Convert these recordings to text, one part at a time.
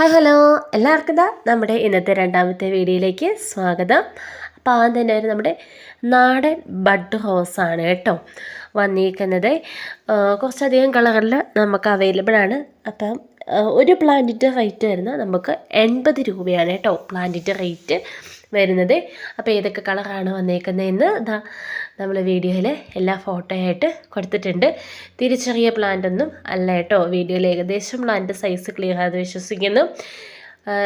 Hi hello എല്ലാവർക്കും ഇതാ നമ്മുടെ ഇന്നത്തെ രണ്ടാമത്തെ വീഡിയോയിലേക്ക് സ്വാഗതം. അപ്പോൾ ആദ്യം തന്നെ ഒരു നമ്മുടെ നാടൻ ബഡ് ഹോസാണ് കേട്ടോ വന്നിരിക്കുന്നത്. കുറച്ചധികം കളറിൽ നമുക്ക് അവൈലബിൾ ആണ്. അപ്പം ഒരു പ്ലാന്റിന്റെ റേറ്റ് വരുന്നത് നമുക്ക് എൺപത് രൂപയാണ് കേട്ടോ പ്ലാന്റിന്റെ റേറ്റ് വരുന്നത്. അപ്പോൾ ഏതൊക്കെ കളറാണ് വന്നേക്കുന്നതെന്ന് ഇതാ നമ്മൾ വീഡിയോയിൽ എല്ലാ ഫോട്ടോ ആയിട്ട് കൊടുത്തിട്ടുണ്ട്. തിരിച്ചറിയ പ്ലാന്റ് ഒന്നും അല്ല കേട്ടോ. വീഡിയോയിൽ ഏകദേശം പ്ലാന്റ് സൈസ് ക്ലിയർ ആണെന്ന് വിശ്വസിക്കുന്നു.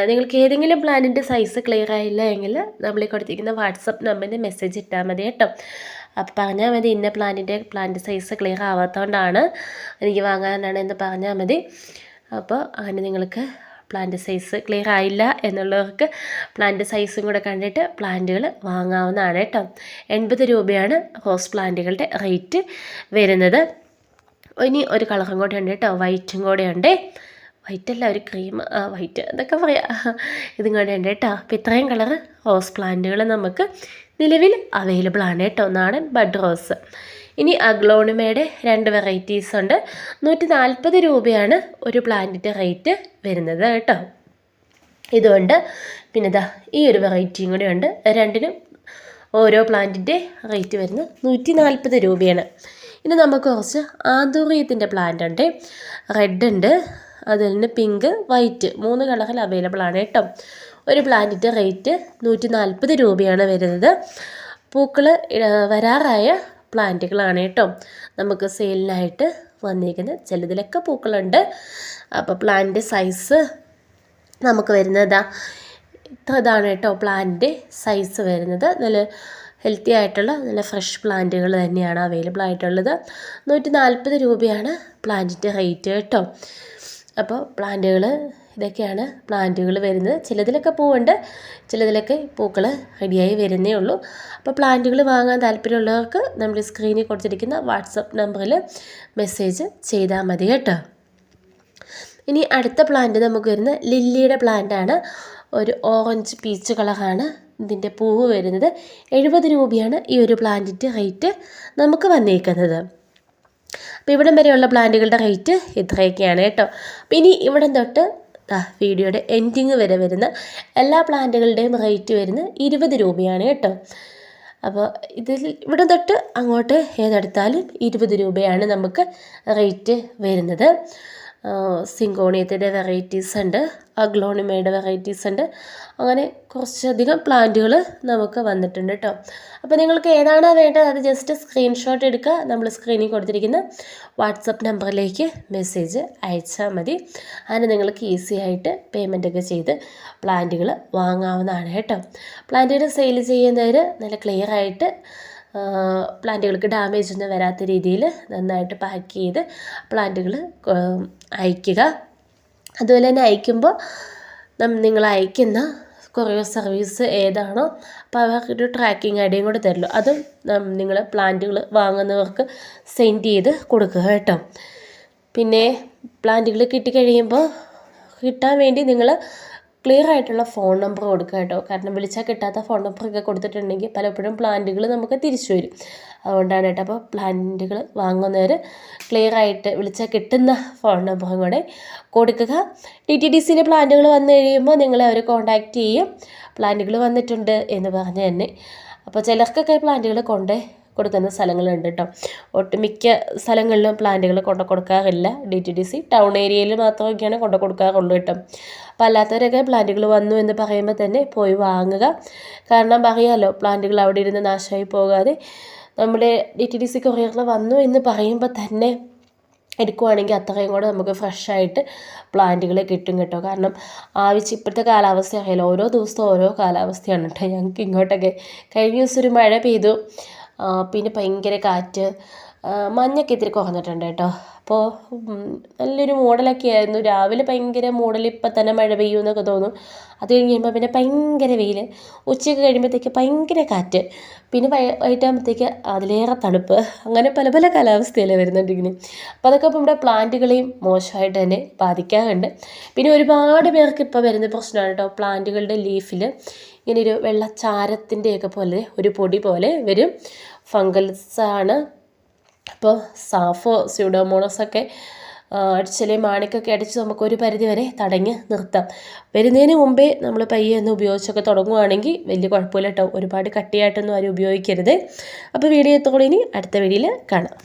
നിങ്ങൾക്ക് ഏതെങ്കിലും പ്ലാനിന്റെ സൈസ് ക്ലിയർ ആയില്ല എങ്കിൽ നമ്മൾ കൊടുത്തിരിക്കുന്ന വാട്സപ്പ് നമ്പറിൽ മെസ്സേജ് ഇട്ടാൽ മതി കേട്ടോ. അപ്പോൾ പറഞ്ഞാൽ മതി ഇന്ന പ്ലാനിന്റെ പ്ലാന്റ് സൈസ് ക്ലിയർ ആവാത്തതുകൊണ്ടാണ് എനിക്ക് വാങ്ങാനാണ് എന്ന് പറഞ്ഞാൽ മതി. അപ്പോൾ അങ്ങനെ നിങ്ങൾക്ക് പ്ലാന്റ് സൈസ് ക്ലിയർ ആയില്ല എന്നുള്ളവർക്ക് പ്ലാന്റ് സൈസും കൂടെ കണ്ടിട്ട് പ്ലാന്റുകൾ വാങ്ങാവുന്നതാണ് കേട്ടോ. എൺപത് രൂപയാണ് റോസ് പ്ലാന്റുകളുടെ റേറ്റ് വരുന്നത്. ഇനി ഒരു കളറും കൂടെ ഉണ്ട് കേട്ടോ. വൈറ്റും കൂടെ ഉണ്ട്. വൈറ്റ് അല്ല ഒരു ക്രീം വൈറ്റ് എന്നൊക്കെ പറയാം. ഇതും കൂടെ ഉണ്ട് കേട്ടോ. അപ്പോൾ ഇത്രയും കളറ് റോസ് പ്ലാന്റുകൾ നമുക്ക് നിലവിൽ അവൈലബിൾ ആണ് കേട്ടോ നാടൻ ബഡ് റോസ്. ഇനി അഗ്ലോണിമയുടെ രണ്ട് വെറൈറ്റീസ് ഉണ്ട്. നൂറ്റി നാൽപ്പത് രൂപയാണ് ഒരു പ്ലാന്റിന്റെ റേറ്റ് വരുന്നത് കേട്ടോ ഇതുകൊണ്ട് പിന്നെ ഇതാ ഈ ഒരു വെറൈറ്റിയും കൂടെ ഉണ്ട്. രണ്ടിനും ഓരോ പ്ലാന്റിന്റെ റേറ്റ് വരുന്നത് നൂറ്റി നാൽപ്പത് രൂപയാണ്. ഇനി നമുക്ക് കുറച്ച് ആന്തൂറിയത്തിന്റെ പ്ലാന്റ് ഉണ്ട്. റെഡ് ഉണ്ട്. അതിൽ നിന്ന് പിങ്ക് വൈറ്റ് മൂന്ന് കളറിൽ അവൈലബിൾ ആണ് കേട്ടോ. ഒരു പ്ലാന്റിന്റെ റേറ്റ് നൂറ്റി നാൽപ്പത് രൂപയാണ് വരുന്നത്. പൂക്കൾ വരാറായ പ്ലാന്റുകളാണ് കേട്ടോ. നമുക്ക് സെയിലിനായിട്ട് വന്നിരിക്കുന്നത് ചിലതിലൊക്കെ പൂക്കളുണ്ട്. അപ്പോൾ പ്ലാന്റ് സൈസ് നമുക്ക് വരുന്നതാ ഇത്ര ഇതാണ് കേട്ടോ പ്ലാന്റ് സൈസ് വരുന്നത്. നല്ല ഹെൽത്തി ആയിട്ടുള്ള നല്ല ഫ്രഷ് പ്ലാന്റുകൾ തന്നെയാണ് അവൈലബിൾ ആയിട്ടുള്ളത്. നൂറ്റി നാൽപ്പത് രൂപയാണ് പ്ലാന്റിന്റെ റേറ്റ് കേട്ടോ. അപ്പോൾ പ്ലാന്റുകൾ ഇതൊക്കെയാണ് പ്ലാന്റുകൾ വരുന്നത്. ചിലതിലൊക്കെ പൂവുണ്ട് ചിലതിലൊക്കെ പൂക്കൾ റെഡിയായി വരുന്നേ ഉള്ളൂ. അപ്പോൾ പ്ലാന്റുകൾ വാങ്ങാൻ താല്പര്യമുള്ളവർക്ക് നമ്മൾ സ്ക്രീനിൽ കൊടുത്തിരിക്കുന്ന വാട്സപ്പ് നമ്പറിൽ മെസ്സേജ് ചെയ്താൽ മതി കേട്ടോ. ഇനി അടുത്ത പ്ലാന്റ് നമുക്ക് വരുന്ന ലില്ലിയുടെ പ്ലാന്റാണ് ഒരു ഓറഞ്ച് പീച്ച് കളറാണ് ഇതിന്റെ പൂവ് വരുന്നത് എഴുപത് രൂപയാണ് ഈ ഒരു പ്ലാന്റിന്റെ റേറ്റ് നമുക്ക് വന്നേക്കുന്നത്. അപ്പോൾ ഇവിടം വരെയുള്ള പ്ലാന്റുകളുടെ റേറ്റ് ഇത്രയൊക്കെയാണ് കേട്ടോ. അപ്പോൾ ഇനി ഇവിടം തൊട്ട് വീഡിയോയുടെ എൻഡിങ് വരെ വരുന്ന എല്ലാ പ്ലാന്റുകളുടെയും റേറ്റ് വരുന്നത് ഇരുപത് രൂപയാണ് കേട്ടോ. അപ്പോൾ ഇതിൽ ഇവിടെ തൊട്ട് അങ്ങോട്ട് ഏതെടുത്താലും ഇരുപത് രൂപയാണ് നമുക്ക് റേറ്റ് വരുന്നത്. സിങ്കോണിയത്തിന്റെ വെറൈറ്റീസ് ഉണ്ട് അഗ്ലോണിമയുടെ വെറൈറ്റീസ് ഉണ്ട്. അങ്ങനെ കുറച്ചധികം പ്ലാന്റുകൾ നമുക്ക് വന്നിട്ടുണ്ട് കേട്ടോ അപ്പോൾ നിങ്ങൾക്ക് ഏതാണോ വേണ്ടത് അത് ജസ്റ്റ് സ്ക്രീൻഷോട്ട് എടുക്കുക നമ്മൾ സ്ക്രീനിൽ കൊടുത്തിരിക്കുന്ന വാട്സപ്പ് നമ്പറിലേക്ക് മെസ്സേജ് അയച്ചാൽ മതി. അതിന് നിങ്ങൾക്ക് ഈസി ആയിട്ട് പേയ്മെന്റ് ഒക്കെ ചെയ്ത് പ്ലാന്റുകൾ വാങ്ങാവുന്നതാണ് കേട്ടോ പ്ലാന്റുകൾ സെയിൽ ചെയ്യുന്നവർ നല്ല ക്ലിയർ ആയിട്ട് പ്ലാന്റുകൾക്ക് ഡാമേജ് ഒന്നും വരാത്ത രീതിയിൽ നന്നായിട്ട് പാക്ക് ചെയ്ത് പ്ലാന്റുകൾ അയക്കുക അതുപോലെ തന്നെ അയക്കുമ്പോൾ നിങ്ങൾ അയക്കുന്ന കൊറിയർ സർവീസ് ഏതാണോ അപ്പോൾ അവർക്കൊരു ട്രാക്കിംഗ് ഐ ഡിയും കൂടെ തരുമല്ലോ അതും നിങ്ങൾ പ്ലാന്റുകൾ വാങ്ങുന്നവർക്ക് സെൻഡ് ചെയ്ത് കൊടുക്കുക കേട്ടോ. പിന്നെ പ്ലാന്റുകൾ കിട്ടിക്കഴിയുമ്പോൾ കിട്ടാൻ വേണ്ടി നിങ്ങൾ ക്ലിയർ ആയിട്ടുള്ള ഫോൺ നമ്പർ കൊടുക്കുക കേട്ടോ. കാരണം വിളിച്ചാൽ കിട്ടാത്ത ഫോൺ നമ്പറൊക്കെ കൊടുത്തിട്ടുണ്ടെങ്കിൽ പലപ്പോഴും പ്ലാന്റുകൾ നമുക്ക് തിരിച്ചു വരും. അതുകൊണ്ടാണ് കേട്ടോ. അപ്പോൾ പ്ലാന്റുകൾ വാങ്ങുന്നവർ ക്ലിയർ ആയിട്ട് വിളിച്ചാൽ കിട്ടുന്ന ഫോൺ നമ്പറും കൂടെ കൊടുക്കുക. ഡി ടി ഡി സിയിലെ പ്ലാന്റുകൾ വന്നു കഴിയുമ്പോൾ നിങ്ങളെ അവർ കോൺടാക്റ്റ് ചെയ്യും. പ്ലാന്റുകൾ വന്നിട്ടുണ്ട് എന്ന് പറഞ്ഞ് തന്നെ. അപ്പോൾ ചിലർക്കൊക്കെ പ്ലാന്റുകൾ കൊണ്ട് കൊടുക്കുന്ന സ്ഥലങ്ങളുണ്ട് കേട്ടോ ഒട്ടുമിക്ക സ്ഥലങ്ങളിലും പ്ലാന്റുകൾ കൊണ്ടു കൊടുക്കാറില്ല. D T D C town ഏരിയയിൽ മാത്രമൊക്കെയാണ് കൊണ്ടു കൊടുക്കാറുള്ളൂ കേട്ടോ അപ്പോൾ അല്ലാത്തവരൊക്കെ പ്ലാന്റുകൾ വന്നു എന്ന് പറയുമ്പോൾ തന്നെ പോയി വാങ്ങുക. കാരണം പറയാമല്ലോ പ്ലാന്റുകൾ അവിടെ ഇരുന്ന് നാശമായി പോകാതെ നമ്മുടെ ഡി ടി ഡി സി കൊറിയറിൽ വന്നു എന്ന് പറയുമ്പോൾ തന്നെ എടുക്കുവാണെങ്കിൽ അത്രയും കൂടെ നമുക്ക് ഫ്രഷായിട്ട് പ്ലാന്റുകൾ കിട്ടും കേട്ടോ. കാരണം ആവശ്യം ഇപ്പോഴത്തെ കാലാവസ്ഥ അറിയാലോ ഓരോ ദിവസവും ഓരോ കാലാവസ്ഥയാണ് കേട്ടോ ഞങ്ങൾക്ക് ഇങ്ങോട്ടൊക്കെ കഴിഞ്ഞ ദിവസം ഒരു മഴ പെയ്തു. പിന്നെ ഭയങ്കര കാറ്റ്. മഞ്ഞൊക്കെ ഇത്തിരി കുറഞ്ഞിട്ടുണ്ട് കേട്ടോ. അപ്പോൾ നല്ലൊരു മൂടലൊക്കെ ആയിരുന്നു. രാവിലെ ഭയങ്കര മൂടൽ ഇപ്പം തന്നെ മഴ പെയ്യും എന്നൊക്കെ തോന്നും. അത് കഴിഞ്ഞ് കഴിയുമ്പോൾ പിന്നെ ഭയങ്കര വെയിൽ ഉച്ചയ്ക്ക് കഴിയുമ്പോഴത്തേക്ക് ഭയങ്കര കാറ്റ്. പിന്നെ വൈ വൈകിട്ടാകുമ്പോഴത്തേക്ക് അതിലേറെ തണുപ്പ്. അങ്ങനെ പല പല കാലാവസ്ഥയല്ലേ ഇങ്ങനെ അപ്പോൾ അതൊക്കെ ഇപ്പോൾ ഇവിടെ പ്ലാന്റുകളെയും മോശമായിട്ട് തന്നെ ബാധിക്കാറുണ്ട്. പിന്നെ ഒരുപാട് പേർക്ക് ഇപ്പോൾ വരുന്ന പ്രശ്നമാണ് കേട്ടോ പ്ലാന്റുകളുടെ ലീഫിൽ ഇങ്ങനെ ഒരു വെള്ളച്ചാരത്തിന്റെയൊക്കെ പോലെ ഒരു പൊടി പോലെ വരും. ഫംഗൽസാണ്. അപ്പോൾ സാഫോ സ്യൂഡോമോണസ് ഒക്കെ അടിച്ചൽ മാണിക്കൊക്കെ അടിച്ച് നമുക്കൊരു പരിധി വരെ തടഞ്ഞ് നിർത്താം. വരുന്നതിന് മുമ്പേ നമ്മൾ പയ്യെ ഒന്ന് ഉപയോഗിച്ചൊക്കെ തുടങ്ങുകയാണെങ്കിൽ വലിയ കുഴപ്പമില്ല കേട്ടോ. ഒരുപാട് കട്ടിയായിട്ടൊന്നും ആരും ഉപയോഗിക്കരുത്. അപ്പോൾ വീഡിയോ എത്തോളം ഇനി അടുത്ത വീഡിയോയിൽ കാണാം.